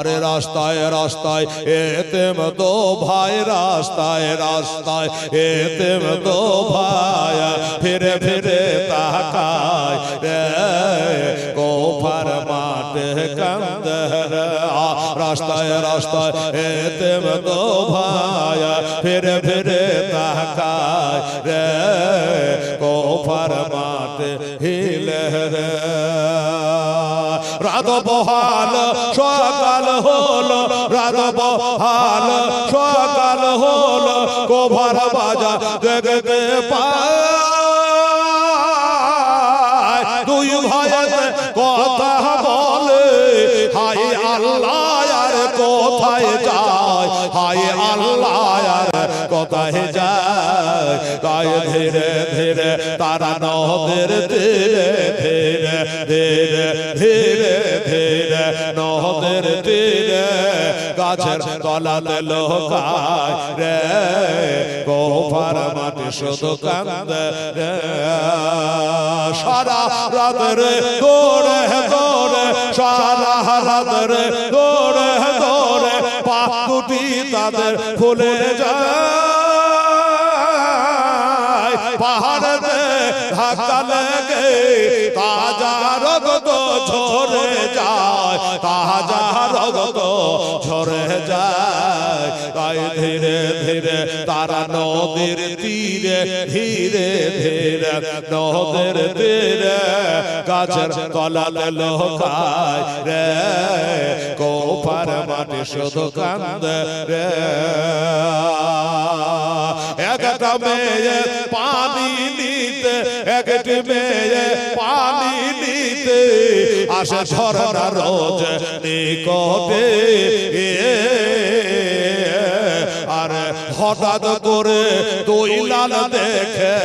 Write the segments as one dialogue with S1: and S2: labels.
S1: আরে রাস্তায় রাস্তায়, এতেম তো ভাই, রাস্তায় রাস্তায়, এতেম তো ভাই, ফিরে ফিরে তাকায় রে গোফার মাঠে কান্দে রাস্তায় রাস্তায়, এতেম তো ভাই, ফিরে ফিরে তাকায়, রে গোফার মাঠে হিলে রে, রাত বহাল সকাল হলো রাত হাল সকাল হলো, কোভার বাজা, দেখতে পায়। দুই ভয়ে কথা বলে হাই আল্লাহ, আর কোথায় আর কোথায় যায়, তাই ধীরে ধীরে তারা নদের ধীরে ধীরে ধীরে ধীরে ধীরে নদের তীরে গাছের তলাতে লোকায় রে, গোফার মাটি শুধু কান্দে রে। সারা রাত রে দৌড়ে দৌড়ে সারা রাত রে দৌড়ে দুটি তাদের ফুলে যায়। পাহাড়ে ধাক্কা লেগে তাজা রগত ঝরে যায়। তাজা রগত ঝরে যায়। তাই ধীরে ধীরে তারা নদীর তীরে, ধীরে ধীরে নদীর তীরে গাছের লোকায় রে। কোপার মাটি শুধু কান্দে একটা মেয়ে পানি নিতে একটি মেয়ে পানি নিতে আসে ঝরনা রোজ নিকটে আর হঠাৎ করে দুই লাল দেখে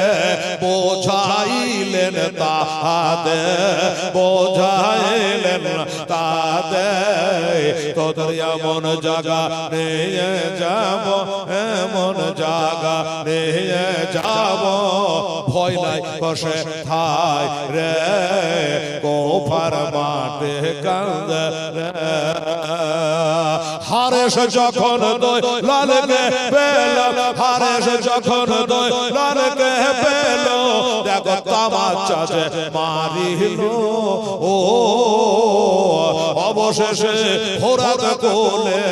S1: বোঝাইলেন তাহাদে বোঝাইলেন তাদে তোদের এমন জায়গা নিয়ে যাব, এমন জায়গা নিয়ে যাব। ভয় নাই, বসে থাই রে গোফার মাঠে কান্দে রে। হারেস যখন দই লালকে পেল হারেস যখন পেল দেখো তামাচা মারিল। ও, অবশেষে ফোরাত কোলে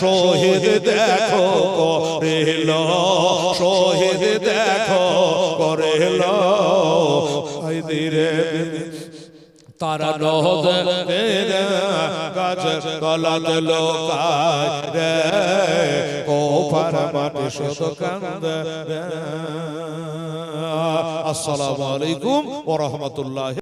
S1: শহীদ দেখো করিল, শহীদ দেখো করিল। ধীরে তারা নহদের গাছ গলাল লোকায়। রে কোফার মাটি কান্দে আসসালামু আলাইকুম ওয়া রাহমাতুল্লাহি